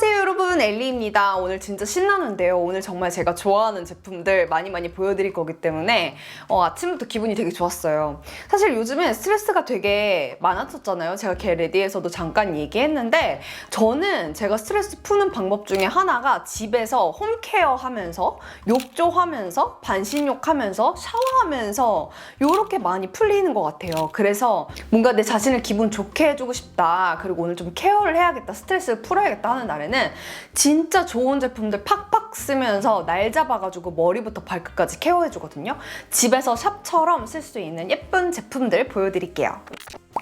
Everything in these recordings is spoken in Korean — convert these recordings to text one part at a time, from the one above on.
せ 여러분 엘리입니다. 오늘 진짜 신나는데요. 오늘 정말 제가 좋아하는 제품들 많이 많이 보여드릴 거기 때문에 어, 아침부터 기분이 되게 좋았어요. 사실 요즘에 스트레스가 되게 많았었잖아요. 제가 걔 레디에서도 잠깐 얘기했는데 저는 제가 스트레스 푸는 방법 중에 하나가 집에서 홈케어 하면서 욕조하면서 반신욕하면서 샤워하면서 이렇게 많이 풀리는 것 같아요. 그래서 뭔가 내 자신을 기분 좋게 해주고 싶다. 그리고 오늘 좀 케어를 해야겠다. 스트레스를 풀어야겠다 하는 날에는 진짜 좋은 제품들 팍팍 쓰면서 날 잡아가지고 머리부터 발끝까지 케어해주거든요. 집에서 샵처럼 쓸 수 있는 예쁜 제품들 보여드릴게요.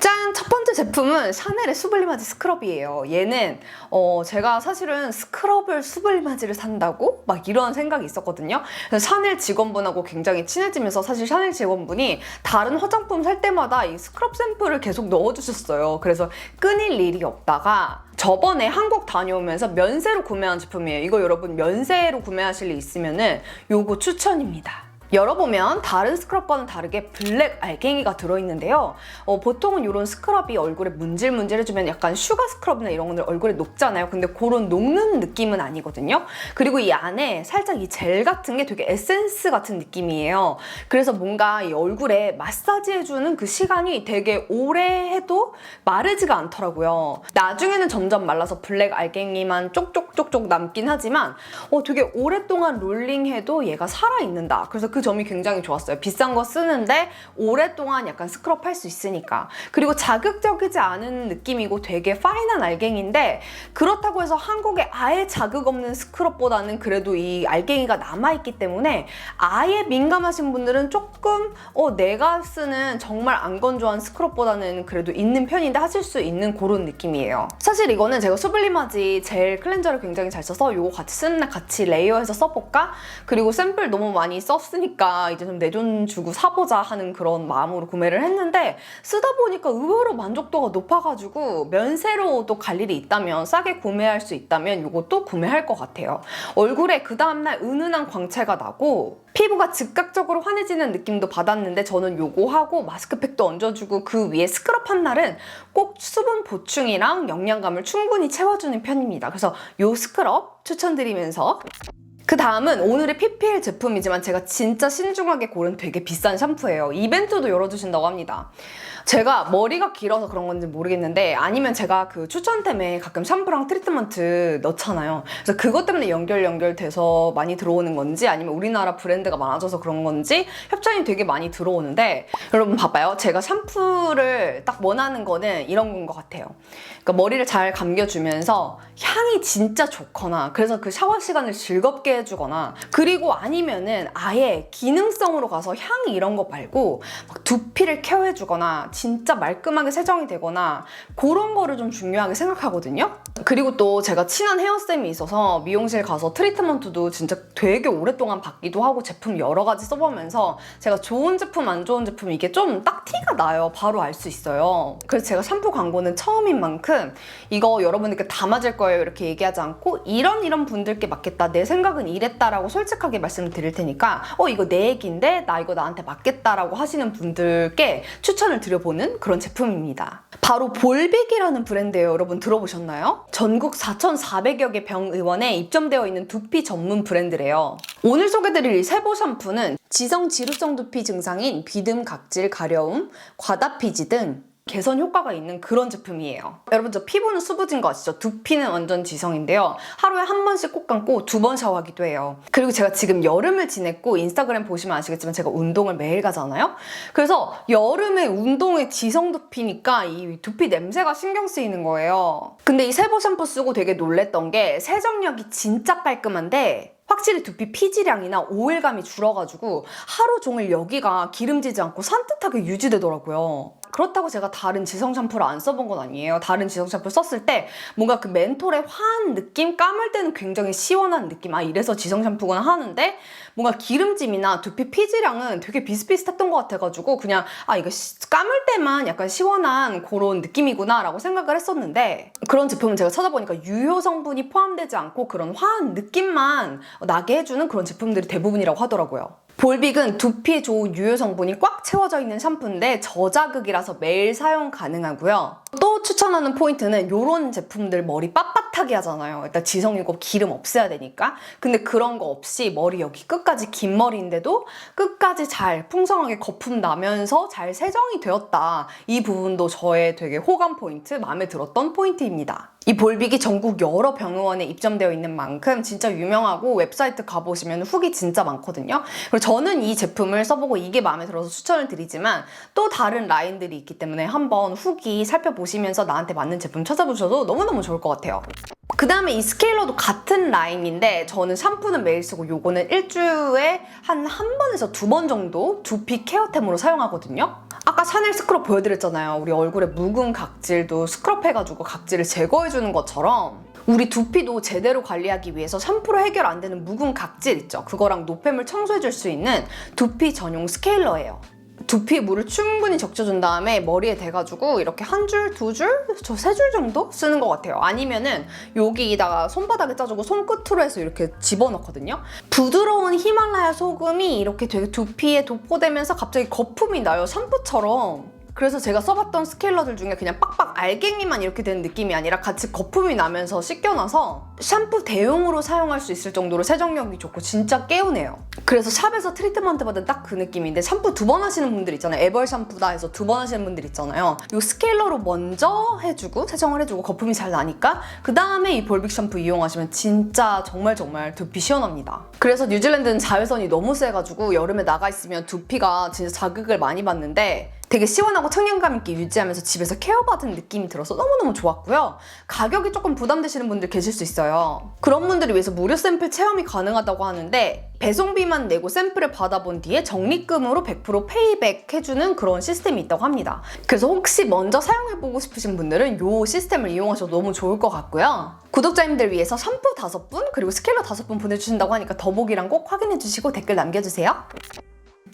짠! 첫 번째 제품은 샤넬의 수블리마지 스크럽이에요. 얘는 어, 제가 사실은 스크럽을 수블리마지를 산다고 막 이런 생각이 있었거든요. 샤넬 직원분하고 굉장히 친해지면서 사실 샤넬 직원분이 다른 화장품 살 때마다 이 스크럽 샘플을 계속 넣어주셨어요. 그래서 끊일 일이 없다가 저번에 한국 다녀오면서 면세로 구매한 제품이에요. 이거 여러분 면세로 구매하실 일 있으면은 요거 추천입니다. 열어보면 다른 스크럽과는 다르게 블랙 알갱이가 들어있는데요. 어, 보통은 이런 스크럽이 얼굴에 문질문질해주면 약간 슈가 스크럽이나 이런 거는 얼굴에 녹잖아요. 근데 그런 녹는 느낌은 아니거든요. 그리고 이 안에 살짝 이 젤 같은 게 되게 에센스 같은 느낌이에요. 그래서 뭔가 이 얼굴에 마사지해주는 그 시간이 되게 오래 해도 마르지가 않더라고요. 나중에는 점점 말라서 블랙 알갱이만 쪽쪽쪽쪽 남긴 하지만 어, 되게 오랫동안 롤링해도 얘가 살아있는다. 그래서 그 점이 굉장히 좋았어요. 비싼 거 쓰는데 오랫동안 약간 스크럽 할 수 있으니까. 그리고 자극적이지 않은 느낌이고 되게 파인한 알갱인데 그렇다고 해서 한국에 아예 자극 없는 스크럽보다는 그래도 이 알갱이가 남아있기 때문에 아예 민감하신 분들은 조금 어, 내가 쓰는 정말 안 건조한 스크럽보다는 그래도 있는 편인데 하실 수 있는 그런 느낌이에요. 사실 이거는 제가 수블리마지 젤 클렌저를 굉장히 잘 써서 이거 같이 쓰는 날 같이 레이어해서 써볼까? 그리고 샘플 너무 많이 썼으니까 이제 좀 내 돈 주고 사보자 하는 그런 마음으로 구매를 했는데 쓰다 보니까 의외로 만족도가 높아가지고 면세로 또 갈 일이 있다면 싸게 구매할 수 있다면 이것도 구매할 것 같아요. 얼굴에 그 다음날 은은한 광채가 나고 피부가 즉각적으로 환해지는 느낌도 받았는데 저는 요거 하고 마스크팩도 얹어주고 그 위에 스크럽 한 날은 꼭 수분 보충이랑 영양감을 충분히 채워주는 편입니다. 그래서 요 스크럽 추천드리면서 그 다음은 오늘의 PPL 제품이지만 제가 진짜 신중하게 고른 되게 비싼 샴푸예요. 이벤트도 열어주신다고 합니다. 제가 머리가 길어서 그런 건지 모르겠는데 아니면 제가 그 추천템에 가끔 샴푸랑 트리트먼트 넣잖아요. 그래서 그것 때문에 연결 연결돼서 많이 들어오는 건지 아니면 우리나라 브랜드가 많아져서 그런 건지 협찬이 되게 많이 들어오는데 여러분 봐봐요. 제가 샴푸를 딱 원하는 거는 이런 건것 같아요. 그러니까 머리를 잘 감겨주면서 향이 진짜 좋거나 그래서 그 샤워 시간을 즐겁게 해주거나 그리고 아니면은 아예 기능성으로 가서 향 이런 거 말고 막 두피를 케어해주거나 진짜 말끔하게 세정이 되거나 그런 거를 좀 중요하게 생각하거든요. 그리고 또 제가 친한 헤어쌤이 있어서 미용실 가서 트리트먼트도 진짜 되게 오랫동안 받기도 하고 제품 여러 가지 써보면서 제가 좋은 제품 안 좋은 제품 이게 좀 딱 티가 나요. 바로 알 수 있어요. 그래서 제가 샴푸 광고는 처음인 만큼 이거 여러분들께 다 맞을 거예요 이렇게 얘기하지 않고 이런 이런 분들께 맞겠다 내 생각은 이랬다라고 솔직하게 말씀을 드릴 테니까 어 이거 내 얘기인데 나 이거 나한테 맞겠다라고 하시는 분들께 추천을 드려보는 그런 제품입니다. 바로 볼빅이라는 브랜드예요. 여러분 들어보셨나요? 전국 4,400여 개 병의원에 입점되어 있는 두피 전문 브랜드래요. 오늘 소개드릴 이 세보 샴푸는 지성 지루성 두피 증상인 비듬, 각질, 가려움, 과다피지 등 개선 효과가 있는 그런 제품이에요. 여러분 저 피부는 수부진 거 아시죠? 두피는 완전 지성인데요. 하루에 한 번씩 꼭 감고 두 번 샤워하기도 해요. 그리고 제가 지금 여름을 지냈고 인스타그램 보시면 아시겠지만 제가 운동을 매일 가잖아요. 그래서 여름에 운동의 지성 두피니까 이 두피 냄새가 신경 쓰이는 거예요. 근데 이 세보 샴푸 쓰고 되게 놀랬던 게 세정력이 진짜 깔끔한데 확실히 두피 피지량이나 오일감이 줄어가지고 하루 종일 여기가 기름지지 않고 산뜻하게 유지되더라고요. 그렇다고 제가 다른 지성 샴푸를 안 써본 건 아니에요. 다른 지성 샴푸 썼을 때 뭔가 그 멘톨의 화한 느낌? 감을 때는 굉장히 시원한 느낌. 아, 이래서 지성 샴푸구나 하는데 뭔가 기름짐이나 두피 피지량은 되게 비슷비슷했던 것 같아가지고 그냥 아, 이거 시- 감을 때만 약간 시원한 그런 느낌이구나 라고 생각을 했었는데 그런 제품은 제가 찾아보니까 유효 성분이 포함되지 않고 그런 화한 느낌만 나게 해주는 그런 제품들이 대부분이라고 하더라고요. 볼빅은 두피에 좋은 유효 성분이 꽉 채워져 있는 샴푸인데 저자극이라서 매일 사용 가능하고요. 또또 추천하는 포인트는 이런 제품들 머리 빳빳하게 하잖아요. 일단 지성이고 기름 없애야 되니까. 근데 그런 거 없이 머리 여기 끝까지 긴 머리인데도 끝까지 잘 풍성하게 거품 나면서 잘 세정이 되었다. 이 부분도 저의 되게 호감 포인트, 마음에 들었던 포인트입니다. 이 볼빅이 전국 여러 병원에 입점되어 있는 만큼 진짜 유명하고 웹사이트 가보시면 후기 진짜 많거든요. 그리고 저는 이 제품을 써보고 이게 마음에 들어서 추천을 드리지만 또 다른 라인들이 있기 때문에 한번 후기 살펴보시면서 나한테 맞는 제품 찾아보셔도 너무너무 좋을 것 같아요. 그 다음에 이 스케일러도 같은 라인인데 저는 샴푸는 매일 쓰고 요거는 일주일에 한 한 번에서 두 번 정도 두피 케어템으로 사용하거든요. 아까 샤넬 스크럽 보여드렸잖아요. 우리 얼굴에 묵은 각질도 스크럽 해가지고 각질을 제거해주는 것처럼 우리 두피도 제대로 관리하기 위해서 샴푸로 해결 안 되는 묵은 각질 있죠. 그거랑 노폐물 청소해줄 수 있는 두피 전용 스케일러예요. 두피에 물을 충분히 적셔준 다음에 머리에 대가지고 이렇게 한 줄, 두 줄, 저 세 줄 정도 쓰는 것 같아요. 아니면은 여기다가 손바닥에 짜주고 손끝으로 해서 이렇게 집어넣거든요. 부드러운 히말라야 소금이 이렇게 되게 두피에 도포되면서 갑자기 거품이 나요. 샴푸처럼. 그래서 제가 써봤던 스케일러들 중에 그냥 빡빡 알갱이만 이렇게 되는 느낌이 아니라 같이 거품이 나면서 씻겨나서 샴푸 대용으로 사용할 수 있을 정도로 세정력이 좋고 진짜 깨우네요. 그래서 샵에서 트리트먼트 받은 딱 그 느낌인데 샴푸 두 번 하시는 분들 있잖아요. 에벌 샴푸다 해서 두 번 하시는 분들 있잖아요. 이 스케일러로 먼저 해주고 세정을 해주고 거품이 잘 나니까 그 다음에 이 볼빅 샴푸 이용하시면 진짜 정말 정말 두피 시원합니다. 그래서 뉴질랜드는 자외선이 너무 세가지고 여름에 나가 있으면 두피가 진짜 자극을 많이 받는데 되게 시원하고 청량감 있게 유지하면서 집에서 케어받은 느낌이 들어서 너무너무 좋았고요. 가격이 조금 부담되시는 분들 계실 수 있어요. 그런 분들을 위해서 무료 샘플 체험이 가능하다고 하는데 배송비만 내고 샘플을 받아본 뒤에 적립금으로 100% 페이백 해주는 그런 시스템이 있다고 합니다. 그래서 혹시 먼저 사용해보고 싶으신 분들은 이 시스템을 이용하셔도 너무 좋을 것 같고요. 구독자님들 위해서 샴푸 5분 그리고 스케일러 5분 보내주신다고 하니까 더보기랑 꼭 확인해주시고 댓글 남겨주세요.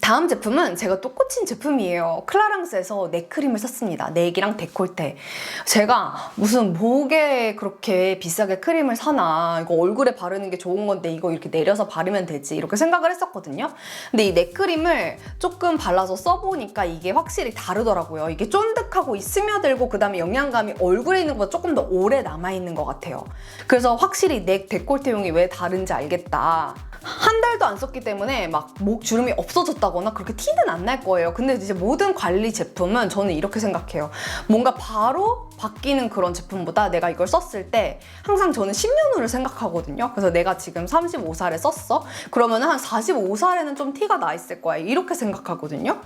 다음 제품은 제가 또 꽂힌 제품이에요. 클라랑스에서 넥크림을 샀습니다. 넥이랑 데콜테. 제가 무슨 목에 그렇게 비싸게 크림을 사나 이거 얼굴에 바르는 게 좋은 건데 이거 이렇게 내려서 바르면 되지 이렇게 생각을 했었거든요. 근데 이 넥크림을 조금 발라서 써보니까 이게 확실히 다르더라고요. 이게 쫀득하고 이 스며들고 그 다음에 영양감이 얼굴에 있는 것보다 조금 더 오래 남아있는 것 같아요. 그래서 확실히 넥 데콜테용이 왜 다른지 알겠다. 한 달도 안 썼기 때문에 막 목 주름이 없어졌다거나 그렇게 티는 안 날 거예요. 근데 이제 모든 관리 제품은 저는 이렇게 생각해요. 뭔가 바로 바뀌는 그런 제품보다 내가 이걸 썼을 때 항상 저는 10년 후를 생각하거든요. 그래서 내가 지금 35살에 썼어? 그러면 한 45살에는 좀 티가 나 있을 거야. 이렇게 생각하거든요.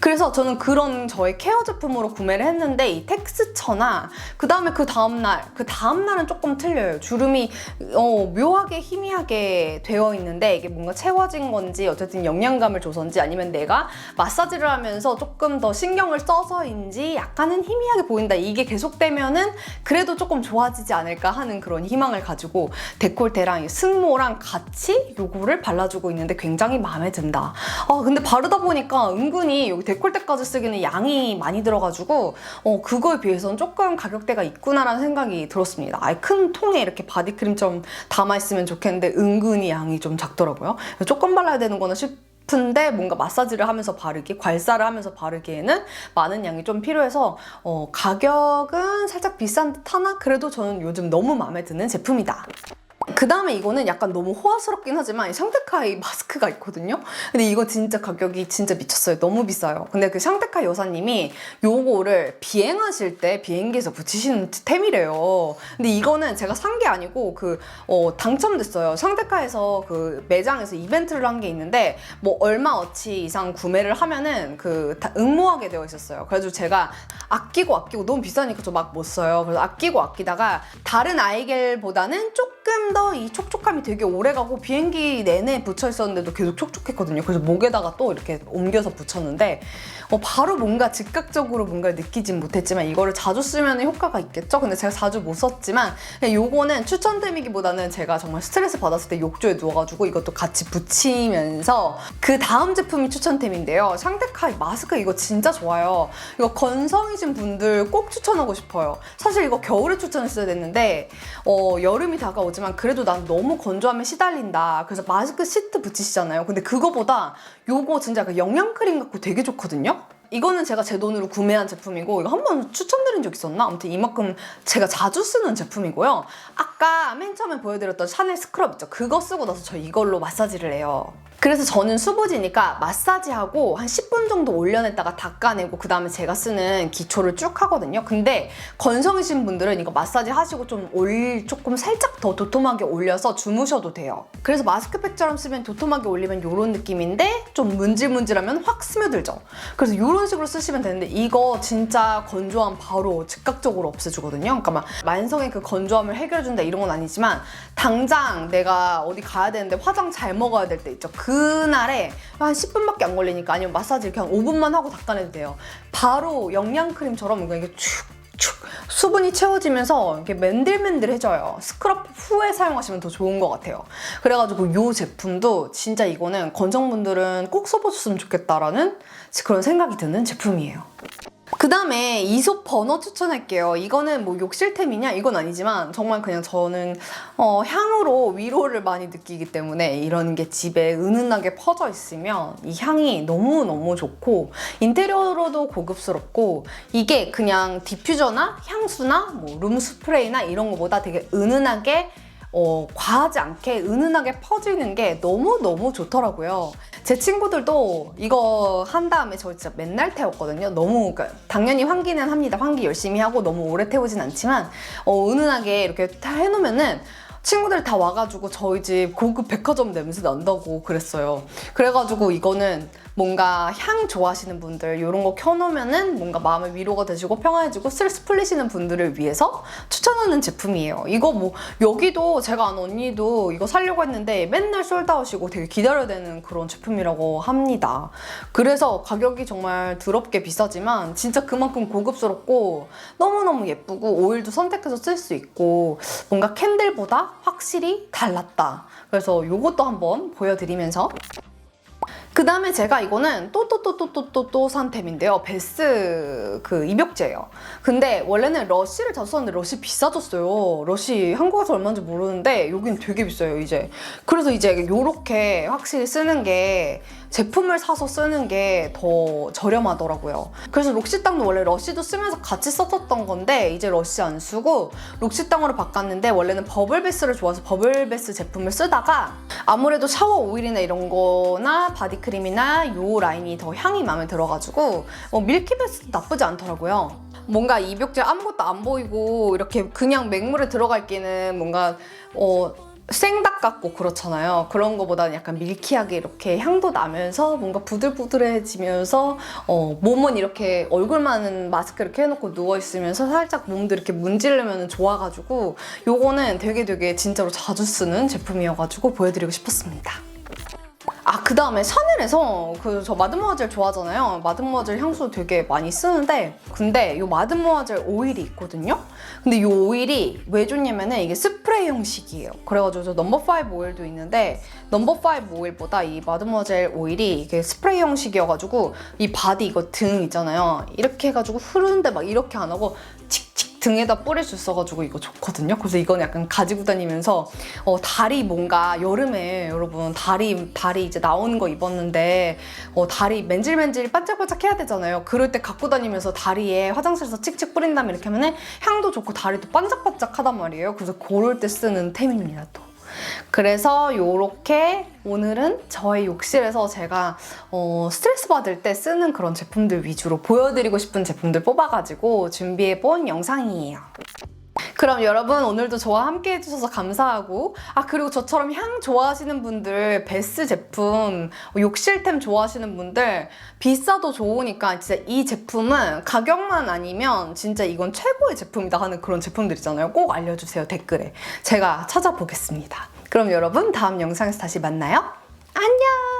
그래서 저는 그런 저의 케어 제품으로 구매를 했는데 이 텍스처나 그 다음에 그 다음날, 그 다음날은 조금 틀려요. 주름이 어, 묘하게 희미하게 되어 있는 데 이게 뭔가 채워진 건지 어쨌든 영양감을 줘서인지 아니면 내가 마사지를 하면서 조금 더 신경을 써서인지 약간은 희미하게 보인다. 이게 계속되면은 그래도 조금 좋아지지 않을까 하는 그런 희망을 가지고 데콜테랑 이 승모랑 같이 요거를 발라주고 있는데 굉장히 마음에 든다. 아 근데 바르다 보니까 은근히 여기 데콜테까지 쓰기는 양이 많이 들어가지고 어 그거에 비해서는 조금 가격대가 있구나라는 생각이 들었습니다. 아예 큰 통에 이렇게 바디크림 좀 담아있으면 좋겠는데 은근히 양이 좀 작더라고요. 조금 발라야 되는 거는 싶은데 뭔가 마사지를 하면서 바르기, 괄사를 하면서 바르기에는 많은 양이 좀 필요해서 어, 가격은 살짝 비싼 듯 하나 그래도 저는 요즘 너무 마음에 드는 제품이다. 그 다음에 이거는 약간 너무 호화스럽긴 하지만 샹테카이 마스크가 있거든요. 근데 이거 진짜 가격이 진짜 미쳤어요. 너무 비싸요. 근데 그 샹테카 여사님이 요거를 비행하실 때 비행기에서 붙이시는 템이래요. 근데 이거는 제가 산 게 아니고 그 어, 당첨됐어요. 샹테카에서 그 매장에서 이벤트를 한 게 있는데 뭐 얼마 어치 이상 구매를 하면은 그다 응모하게 되어 있었어요. 그래서 제가 아끼고 아끼고 너무 비싸니까 저 막 못 써요. 그래서 아끼고 아끼다가 다른 아이겔보다는 조금 더 이 촉촉함이 되게 오래 가고 비행기 내내 붙여 있었는데도 계속 촉촉했거든요. 그래서 목에다가 또 이렇게 옮겨서 붙였는데 어, 바로 뭔가 즉각적으로 뭔가를 느끼진 못했지만 이거를 자주 쓰면 효과가 있겠죠? 근데 제가 자주 못 썼지만 요거는 추천템이기보다는 제가 정말 스트레스 받았을 때 욕조에 누워가지고 이것도 같이 붙이면서 그 다음 제품이 추천템인데요. 샹테카이 마스크 이거 진짜 좋아요. 이거 건성이신 분들 꼭 추천하고 싶어요. 사실 이거 겨울에 추천했어야 됐는데 어, 여름이 다가오지만 그 래도 난 너무 건조하면 시달린다. 그래서 마스크 시트 붙이시잖아요. 근데 그거보다 요거 진짜 그 영양크림 같고 되게 좋거든요? 이거는 제가 제 돈으로 구매한 제품이고 이거 한 번 추천드린 적 있었나? 아무튼 이만큼 제가 자주 쓰는 제품이고요. 아까 맨 처음에 보여드렸던 샤넬 스크럽 있죠? 그거 쓰고 나서 저 이걸로 마사지를 해요. 그래서 저는 수부지니까 마사지하고 한 10분 정도 올려냈다가 닦아내고 그 다음에 제가 쓰는 기초를 쭉 하거든요. 근데 건성이신 분들은 이거 마사지 하시고 좀 올, 조금 살짝 더 도톰하게 올려서 주무셔도 돼요. 그래서 마스크팩처럼 쓰면 도톰하게 올리면 이런 느낌인데 좀 문질문질하면 확 스며들죠. 그래서 이런 식으로 쓰시면 되는데 이거 진짜 건조함 바로 즉각적으로 없애주거든요. 그러니까 막 만성의 그 건조함을 해결해준다 이런 건 아니지만 당장 내가 어디 가야 되는데 화장 잘 먹어야 될 때 있죠. 그날에 한 10분밖에 안 걸리니까 아니면 마사지 이렇게 한 5분만 하고 닦아내도 돼요. 바로 영양크림처럼 그냥 이게 축축 수분이 채워지면서 이렇게 맨들맨들해져요. 스크럽 후에 사용하시면 더 좋은 것 같아요. 그래가지고 이 제품도 진짜 이거는 건성분들은 꼭 써보셨으면 좋겠다라는 그런 생각이 드는 제품이에요. 그 다음에 이솝 버너 추천할게요. 이거는 뭐 욕실템이냐? 이건 아니지만 정말 그냥 저는 어, 향으로 위로를 많이 느끼기 때문에 이런 게 집에 은은하게 퍼져 있으면 이 향이 너무너무 좋고 인테리어로도 고급스럽고 이게 그냥 디퓨저나 향수나 뭐 룸스프레이나 이런 거보다 되게 은은하게 어, 과하지 않게 은은하게 퍼지는 게 너무너무 좋더라고요. 제 친구들도 이거 한 다음에 저 진짜 맨날 태웠거든요. 너무, 그러니까 당연히 환기는 합니다. 환기 열심히 하고 너무 오래 태우진 않지만, 어, 은은하게 이렇게 다 해놓으면은 친구들 다 와가지고 저희 집 고급 백화점 냄새 난다고 그랬어요. 그래가지고 이거는 뭔가 향 좋아하시는 분들 이런 거 켜놓으면은 뭔가 마음의 위로가 되시고 평안해지고 스트레스 풀리시는 분들을 위해서 추천하는 제품이에요. 이거 뭐 여기도 제가 아는 언니도 이거 살려고 했는데 맨날 솔드아웃이고 되게 기다려야 되는 그런 제품이라고 합니다. 그래서 가격이 정말 더럽게 비싸지만 진짜 그만큼 고급스럽고 너무너무 예쁘고 오일도 선택해서 쓸 수 있고 뭔가 캔들보다 확실히 달랐다. 그래서 이것도 한번 보여드리면서 그 다음에 제가 이거는 또 또 또 또 또 또 또 산 템인데요. 베스 그 입욕제예요. 근데 원래는 러쉬를 자주 썼는데 러쉬 비싸졌어요. 러쉬 한국에서 얼마인지 모르는데 여긴 되게 비싸요 이제. 그래서 이제 요렇게 확실히 쓰는 게 제품을 사서 쓰는 게 더 저렴하더라고요. 그래서 록시땅도 원래 러쉬도 쓰면서 같이 썼었던 건데 이제 러쉬 안 쓰고 록시땅으로 바꿨는데 원래는 버블베스를 좋아해서 버블베스 제품을 쓰다가 아무래도 샤워 오일이나 이런 거나 바디크림이나 요 라인이 더 향이 마음에 들어가지고 어, 밀키베스도 나쁘지 않더라고요. 뭔가 입욕제 아무것도 안 보이고 이렇게 그냥 맹물에 들어갈 기는 뭔가 어, 생닭 같고 그렇잖아요. 그런 거보다는 약간 밀키하게 이렇게 향도 나면서 뭔가 부들부들해지면서 어, 몸은 이렇게 얼굴만은 마스크 이렇게 해놓고 누워있으면서 살짝 몸도 이렇게 문지르면 좋아가지고 요거는 되게 되게 진짜로 자주 쓰는 제품이어가지고 보여드리고 싶었습니다. 아, 그 다음에 샤넬에서 그 저 마드모아젤 좋아하잖아요. 마드모아젤 향수 되게 많이 쓰는데 근데 이 마드모아젤 오일이 있거든요. 근데 이 오일이 왜 좋냐면은 이게 스프레이 형식이에요. 그래가지고 저 넘버 5 오일도 있는데 넘버 5 오일보다 이 마드모아젤 오일이 이게 스프레이 형식이어가지고 이 바디 이거 등 있잖아요. 이렇게 해가지고 흐르는데 막 이렇게 안 하고 등에다 뿌릴 수 있어가지고 이거 좋거든요. 그래서 이건 약간 가지고 다니면서 어, 다리 뭔가 여름에 여러분 다리 다리 이제 나오는 거 입었는데 어, 다리 맨질맨질 반짝반짝 해야 되잖아요. 그럴 때 갖고 다니면서 다리에 화장실에서 칙칙 뿌린 다음에 이렇게 하면은 향도 좋고 다리도 반짝반짝하단 말이에요. 그래서 그럴 때 쓰는 템입니다 또. 그래서 요렇게 오늘은 저의 욕실에서 제가 어, 스트레스 받을 때 쓰는 그런 제품들 위주로 보여드리고 싶은 제품들 뽑아가지고 준비해본 영상이에요. 그럼 여러분 오늘도 저와 함께 해주셔서 감사하고 아 그리고 저처럼 향 좋아하시는 분들 베스 제품 욕실템 좋아하시는 분들 비싸도 좋으니까 진짜 이 제품은 가격만 아니면 진짜 이건 최고의 제품이다 하는 그런 제품들 있잖아요. 꼭 알려주세요 댓글에. 제가 찾아보겠습니다 그럼 여러분 다음 영상에서 다시 만나요. 안녕